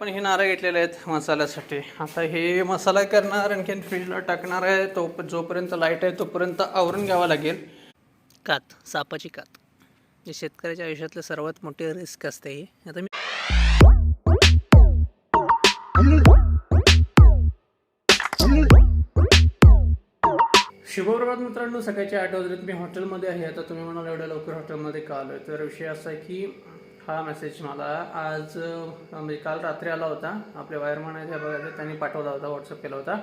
पण हे नारळ घेतलेले आहेत मसाल्यासाठी. आता हे मसाला करणार आणखीन फ्रीजला टाकणार आहे. तो जोपर्यंत लाइट आहे तोपर्यंत आवरून घ्यावा लागेल. कात सापाची कात. जे शेतकऱ्याच्या आयुष्यातलं सर्वात मोठी रिस्क असते ही. आता मी शुभप्रभात मित्रांनो सकाळचे आठ वाजलेत. मी हॉटेलमध्ये आहे. आता तुम्ही म्हणाल एवढ्या लवकर हॉटेलमध्ये का आलोय? तर विषय असा आहे की हा मेसेज मला आज म्हणजे काल रात्री आला होता. आपल्या वायरमॅन आहेत ह्या बघायचं त्यांनी पाठवला होता व्हॉट्सअप केला होता.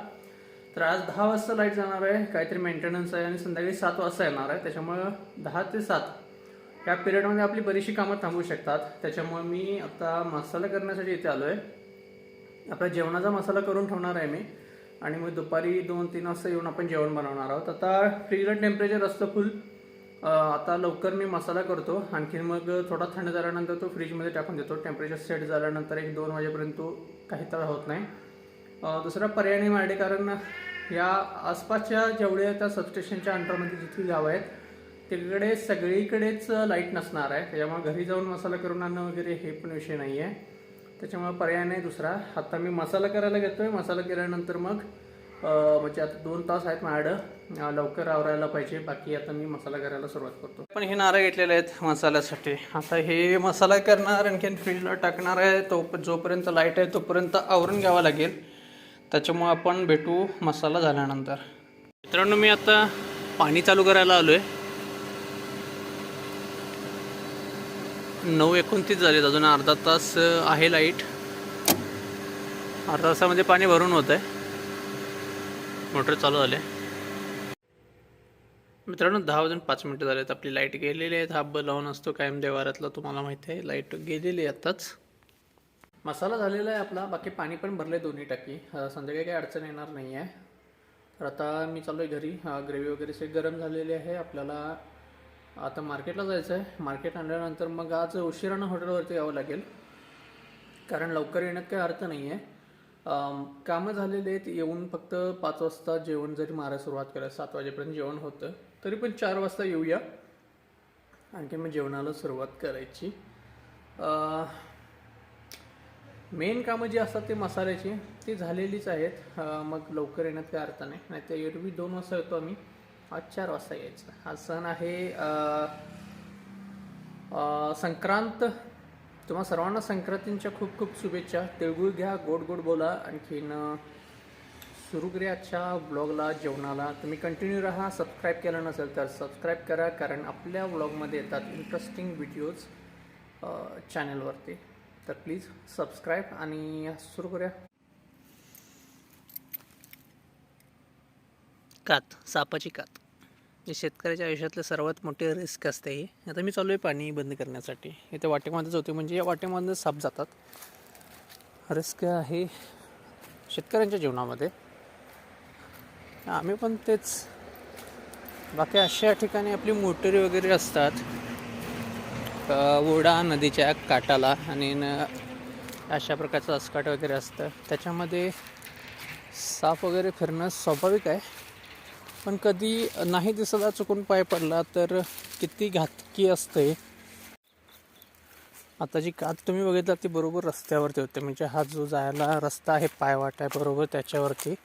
तर आज दहा वाजता लाइट जाणार आहे. काहीतरी मेंटेनन्स आहे आणि संध्याकाळी सात वाजता येणार आहे. त्याच्यामुळं दहा ते सात या पिरियडमध्ये आपली बरीचशी कामं थांबू शकतात. त्याच्यामुळे मी आता मसाला करण्यासाठी इथे आलो आहे आपला जेवणाचा मसाला करून ठेवणार आहे मी. आणि मग दुपारी दोन तीन वाजता येऊन आपण जेवण बनवणार आहोत. आता फ्रीजला टेम्परेचर असतं फुल आता लवकर मी मसाला करतो. आणखीन मग थोडा थंड झाल्यानंतर तो फ्रीजमध्ये टाकून देतो. टेम्परेचर सेट झाल्यानंतर एक दोन वाजेपर्यंत तो काही तळ होत नाही. दुसरा पर्याय नाही माझ्याकडे कारण या आसपासच्या जेवढ्या त्या सबस्टेशनच्या अंडरमध्ये जिथे गावं आहेत तिकडे सगळीकडेच लाइट नसणार आहे. त्याच्यामुळे घरी जाऊन मसाला करून आणणं वगैरे हे पण विषय नाही आहे. त्याच्यामुळे पर्याय नाही दुसरा. आता मी मसाला करायला घेतोय. मसाला केल्यानंतर मग म्हणजे आता दोन तास आहेत माझ्याकडं. लवकर आवरायला पाहिजे. बाकी आता मी मसाला करायला सुरुवात करतो. पण हे नारळ घेतलेले आहेत मसाल्यासाठी. आता हे मसाला करणार आणखीन फ्रीजला टाकणार आहे. तो जोपर्यंत लाइट आहे तोपर्यंत आवरून घ्यावा लागेल. त्याच्यामुळे आपण भेटू मसाला झाल्यानंतर. मित्रांनो मी आता पाणी चालू करायला आलो आहे नऊ एकोणतीस झालेत. अजून अर्धा तास आहे लाइट अर्धा तासामध्ये पाणी भरून होत आहे मोटर चालू झाले मित्रांनो दहा वाजून पाच मिनटं झालेत. आपली लाइट गेलेली आहे. हाब लावून असतो कायम देवारातला तुम्हाला माहिती आहे. लाइट गेलेली आहे आत्ताच. मसाला झालेला आहे आपला. बाकी पाणी पण भरलं आहे दोन्ही टाकी. संध्याकाळी काही अडचण येणार नाही आहे. तर आता मी चाललो आहे घरी ग्रेव्ही वगैरे से गरम झालेली आहे. आपल्याला आता मार्केटला जायचं आहे. मार्केट आणल्यानंतर मग आज उशिरानं हॉटेलवरती यावं लागेल. कारण लवकर येण्यात काही अर्थ नाही आहे. कामं झालेले आहेत. येऊन फक्त पाच वाजता जेवण जरी मारायला सुरुवात केलं सात वाजेपर्यंत जेवण होतं. तरी पण चार वाजता येऊया. आणखी मग जेवणाला सुरुवात करायची. मेन कामं जी असतात ते मसाल्याची ती झालेलीच आहेत. मग लवकर येण्यात काही अर्थ नाही. नाही तर एरवी दोन वाजता येतो आम्ही. आज चार वाजता यायचं. हा सण आहे संक्रांत. तुम्हा सर्वांना संक्रांतींच्या खूप खूप शुभेच्छा. तिळगुळ घ्या गोड गोड बोला. आणखीन सुरू करूया आजच्या ब्लॉगला जेवणाला. तुम्ही कंटिन्यू राहा सबस्क्राईब केलं नसेल तर सबस्क्राईब करा कारण आपल्या ब्लॉगमध्ये येतात इंटरेस्टिंग व्हिडिओज चॅनलवरती तर प्लीज सबस्क्राईब आणि सुरू करूया. कात सापाची कात. जे शेतकऱ्याच्या आयुष्यातलं सर्वात मोठी रिस्क असते ही. आता मी चालू आहे पाणी बंद करण्यासाठी. इथे वाटेमध्येच होते म्हणजे या वाटेमधनं साप जातात. रिस्क आहे शेतकऱ्यांच्या जीवनामध्ये. आम्ही पण तेच. बाकी अशा ठिकाणी आपली मोटरी वगैरे असतात. ओढा नदीच्या काठाला आणि न अशा प्रकारचं असकाट वगैरे असतं. त्याच्यामध्ये साप वगैरे फिरणं स्वाभाविक आहे. पण कधी नाही दिसला चुकून पाय पडला तर किती घातकी असते. आता जी कात तुम्ही बघितला ती बरोबर रस्त्यावरती होते. म्हणजे हा जो जायला रस्ता आहे पायवाट आहे बरोबर त्याच्यावरती.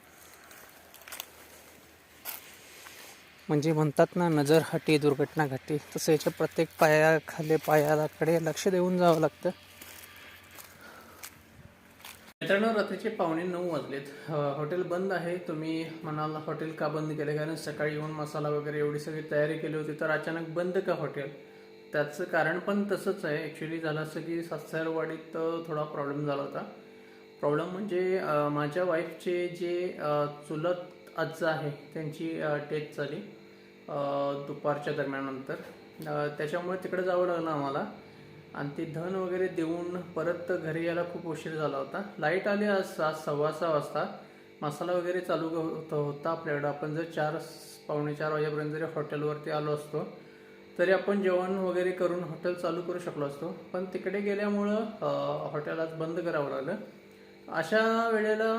म्हणजे म्हणतात ना नजर हटी दुर्घटना घटी. तसं याच्या प्रत्येक पायाखाली पायाकडे लक्ष देऊन जावं लागतं. मित्रांनो रात्रीचे पावणे नऊ वाजलेत. हॉटेल बंद आहे. तुम्ही म्हणाल हॉटेल का बंद केले? कारण सकाळी येऊन मसाला वगैरे एवढी सगळी तयारी केली होती तर अचानक बंद का हॉटेल? त्याचं कारण पण तसंच आहे. ॲक्च्युली झालं असं की सातसारवाडीत थोडा प्रॉब्लेम झाला होता. प्रॉब्लेम म्हणजे माझ्या वाईफचे जे चुलत आजचं आहे त्यांची डेथ झाली. दुपारच्या दरम्यानंतर त्याच्यामुळे तिकडे जावं लागलं आम्हाला. आणि ते धन वगैरे देऊन परत घरी यायला खूप उशीर झाला होता. लाइट आली आज सात सव्वा सहा वाजता. मसाला वगैरे चालू होता होता आपल्याकडं. आपण जर चार पावणे चार वाजेपर्यंत जरी हॉटेलवरती आलो असतो तरी आपण जेवण वगैरे करून हॉटेल चालू करू शकलो असतो. पण तिकडे गेल्यामुळं हॉटेल आज बंद करावं लागलं. अशा वेळेला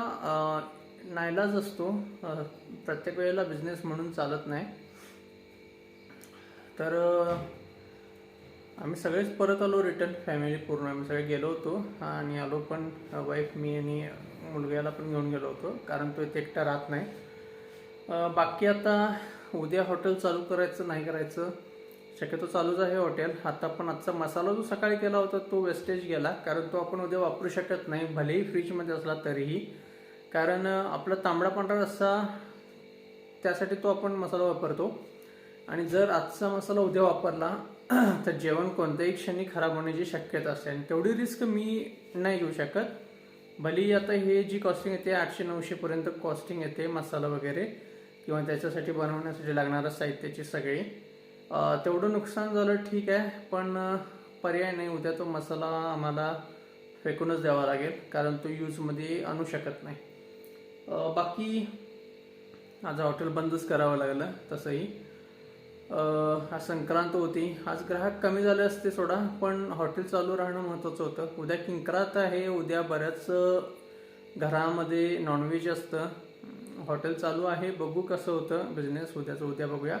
नाईलाज असतो. प्रत्येक वेळेला बिझनेस म्हणून चालत नाही. तर आम्ही सगळेच परत आलो रिटर्न फॅमिली पूर्ण. आम्ही सगळे गेलो होतो आणि आलो पण वाईफ मी आणि मुलग्याला पण घेऊन गेलो होतो कारण तो इथे एकटा राहत नाही. बाकी आता उद्या हॉटेल चालू करायचं नाही करायचं शक्यतो चालूच आहे हॉटेल आता पण आजचा मसाला जो सकाळी केला होता तो वेस्टेज गेला कारण तो आपण उद्या वापरू शकत नाही भलेही फ्रीजमध्ये असला तरीही. कारण आपला तांबडा पांढरा रस्सा त्यासाठी तो आपण मसाला वापरतो. आणि जर आजचा मसाला उद्या वापरला तर जेवण कोणत्याही क्षणी खराब होण्याची शक्यता असते. आणि तेवढी रिस्क मी नाही घेऊ शकत. भली आता हे जी कॉस्टिंग येते आठशे नऊशेपर्यंत कॉस्टिंग येते मसाला वगैरे किंवा त्याच्यासाठी बनवण्यासाठी लागणारं साहित्याची सगळी. तेवढं नुकसान झालं ठीक आहे पण पर्याय नाही. उद्या तो मसाला आम्हाला फेकूनच द्यावा लागेल कारण तो यूजमध्ये आणू शकत नाही. बाकी आज हॉटेल बंदच करावं लागलं तसंही. आज संक्रांत होती. आज ग्राहक कमी झाले असते सोडा पण हॉटेल चालू राहणं महत्त्वाचं होतं. उद्या किंक्रात आहे उद्या बऱ्याच घरामध्ये नॉनव्हेज असतं. हॉटेल चालू आहे बघू कसं होतं बिझनेस उद्याचं उद्या बघूया.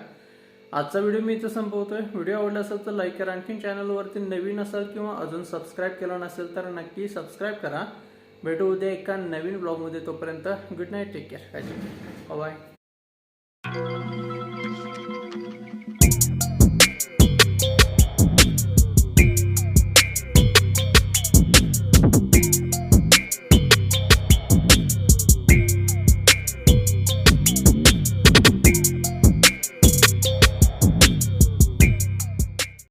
आजचा व्हिडिओ मी इथं संपवतोय. व्हिडिओ आवडला असेल तर लाईक करा. आणखीन चॅनलवरती नवीन असाल किंवा अजून सबस्क्राईब केलं नसेल तर नक्की सबस्क्राईब करा. भेटू उद्या एका नवीन ब्लॉगमध्ये तोपर्यंत. Good night take care bye